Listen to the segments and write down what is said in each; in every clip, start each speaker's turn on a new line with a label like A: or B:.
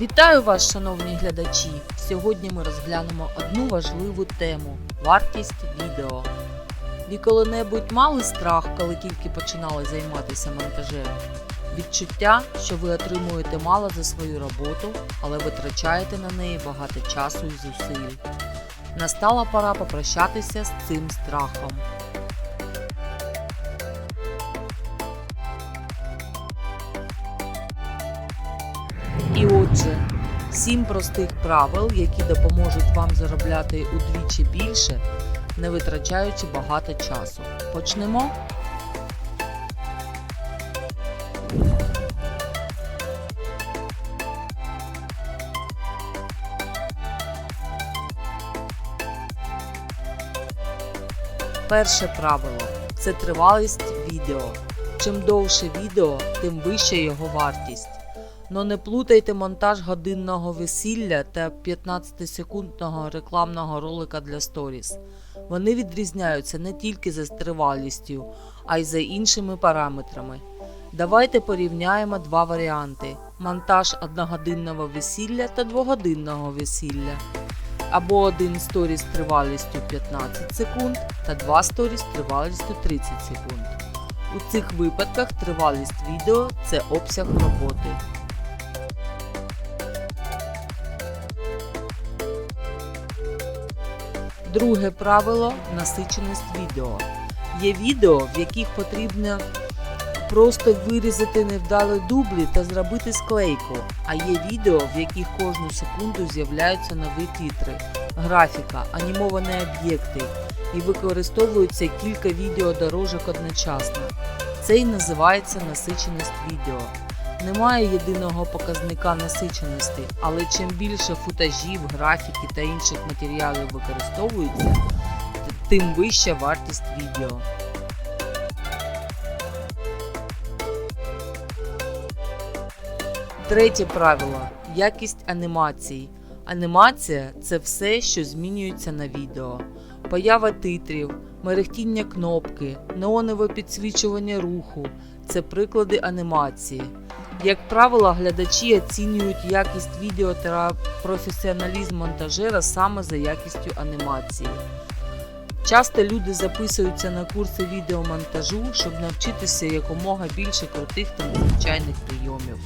A: Вітаю вас, шановні глядачі! Сьогодні ми розглянемо одну важливу тему вартість відео. Ви коли-небудь мали страх, коли тільки починали займатися монтажем? Відчуття, що ви отримуєте мало за свою роботу, але витрачаєте на неї багато часу і зусиль. Настала пора попрощатися з цим страхом. І отже, сім простих правил, які допоможуть вам заробляти удвічі більше, не витрачаючи багато часу. Почнемо. Перше правило це тривалість відео. Чим довше відео, тим вища його вартість. Но не плутайте монтаж годинного весілля та 15-секундного рекламного ролика для сторіс. Вони відрізняються не тільки за тривалістю, а й за іншими параметрами. Давайте порівняємо два варіанти: монтаж одногодинного весілля та двогодинного весілля. Або один сторіс тривалістю 15 секунд та два сторіс тривалістю 30 секунд. У цих випадках тривалість відео це обсяг роботи. Друге правило насиченість відео. Є відео, в яких потрібно просто вирізати невдалі дублі та зробити склейку, а є відео, в яких кожну секунду з'являються нові титри, графіка, анімовані об'єкти і використовується кілька відеодорожок одночасно. Це і називається насиченість відео. Немає єдиного показника насиченості, але чим більше футажів, графіки та інших матеріалів використовується, тим вища вартість відео. Третє правило якість анімацій. Анімація це все, що змінюється на відео. Поява титрів, мерехтіння кнопки, неонове підсвічування руху це приклади анімації. Як правило, глядачі оцінюють якість відео та професіоналізм монтажера саме за якістю анімації. Часто люди записуються на курси відеомонтажу, щоб навчитися якомога більше крутих та незвичайних прийомів.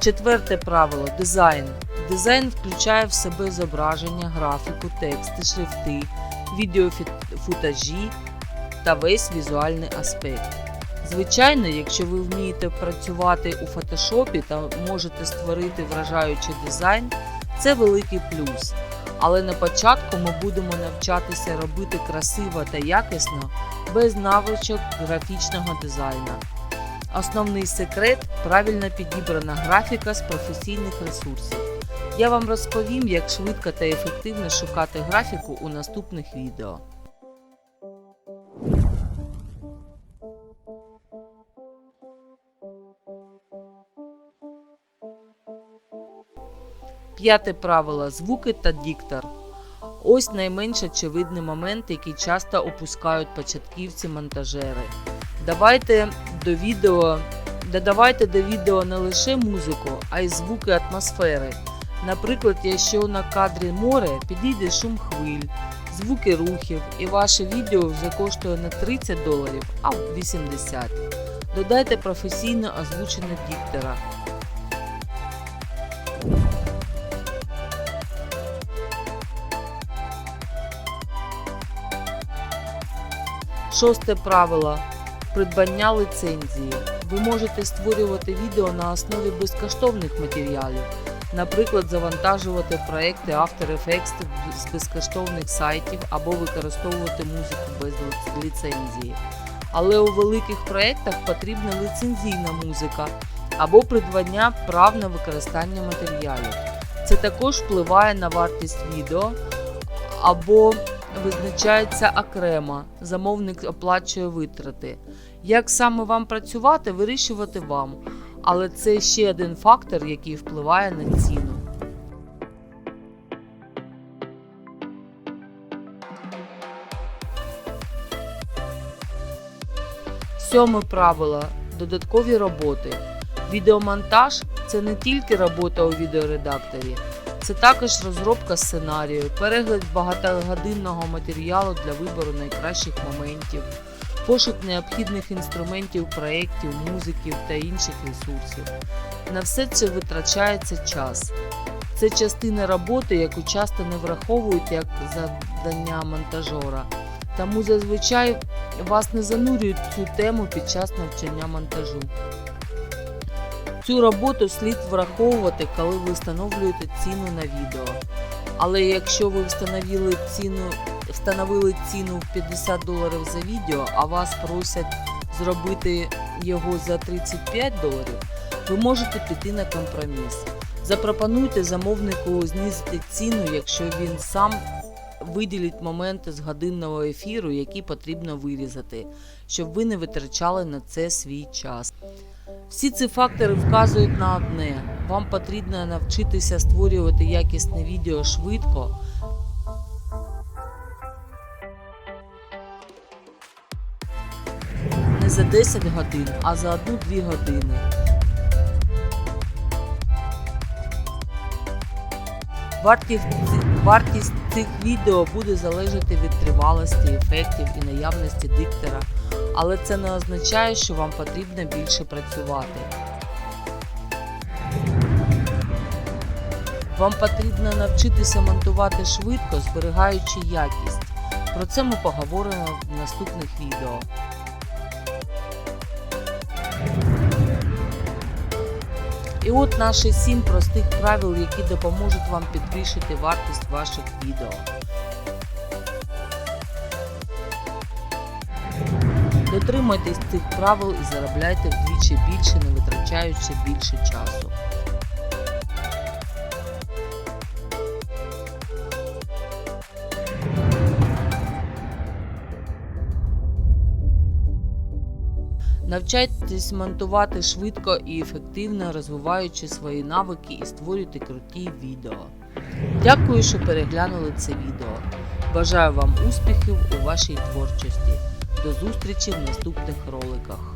A: Четверте правило дизайн. Дизайн включає в себе зображення, графіку, тексти, шрифти, відеофутажі та весь візуальний аспект. Звичайно, якщо ви вмієте працювати у фотошопі та можете створити вражаючий дизайн, це великий плюс. Але на початку ми будемо навчатися робити красиво та якісно без навичок графічного дизайну. Основний секрет правильно підібрана графіка з професійних ресурсів. Я вам розповім, як швидко та ефективно шукати графіку у наступних відео. П'яте правило звуки та диктор. Ось найменш очевидний момент, який часто опускають початківці монтажери. Давайте до відео, додавайте до відео не лише музику, а й звуки атмосфери. Наприклад, якщо на кадрі море, підійде шум хвиль, звуки рухів, і ваше відео вже коштує не 30 доларів, а 80. Додайте професійно озвучене диктора. Шосте правило придбання лицензії. Ви можете створювати відео на основі безкоштовних матеріалів, наприклад, завантажувати проекти After Effects з безкоштовних сайтів або використовувати музику без ліцензії. Але у великих проєктах потрібна ліцензійна музика або придбання прав на використання матеріалів. Це також впливає на вартість відео або визначається окремо, замовник оплачує витрати. Як саме вам працювати, вирішувати вам, але це ще один фактор, який впливає на ціну. Сьоме правило додаткові роботи. Відеомонтаж це не тільки робота у відеоредакторі, це також розробка сценарію, перегляд багатогодинного матеріалу для вибору найкращих моментів, пошук необхідних інструментів, проєктів, музиків та інших ресурсів. На все це витрачається час. Це частина роботи, яку часто не враховують як завдання монтажера. Тому зазвичай вас не занурюють в цю тему під час навчання монтажу. Цю роботу слід враховувати, коли ви встановлюєте ціну на відео. Але якщо ви встановили ціну, встановили ціну в 50 доларів за відео, а вас просять зробити його за 35 доларів, ви можете піти на компроміс. Запропонуйте замовнику знизити ціну, якщо він сам виділить моменти з годинного ефіру, які потрібно вирізати, щоб ви не витрачали на це свій час. Всі ці фактори вказують на одне: вам потрібно навчитися створювати якісне відео швидко. За 10 годин, а за 1-2 години. Вартість, вартість цих відео буде залежати від тривалості, ефектів і наявності диктора, але це не означає, що вам потрібно більше працювати. Вам потрібно навчитися монтувати швидко, зберігаючи якість. Про це ми поговоримо в наступних відео. І от наші 7 простих правил, які допоможуть вам підвищити вартість ваших відео. Дотримуйтесь цих правил і заробляйте вдвічі більше, не витрачаючи більше часу. Навчайтесь монтувати швидко і ефективно, розвиваючи свої навики і створюйте круті відео. Дякую, що переглянули це відео. Бажаю вам успіхів у вашій творчості. До зустрічі в наступних роликах.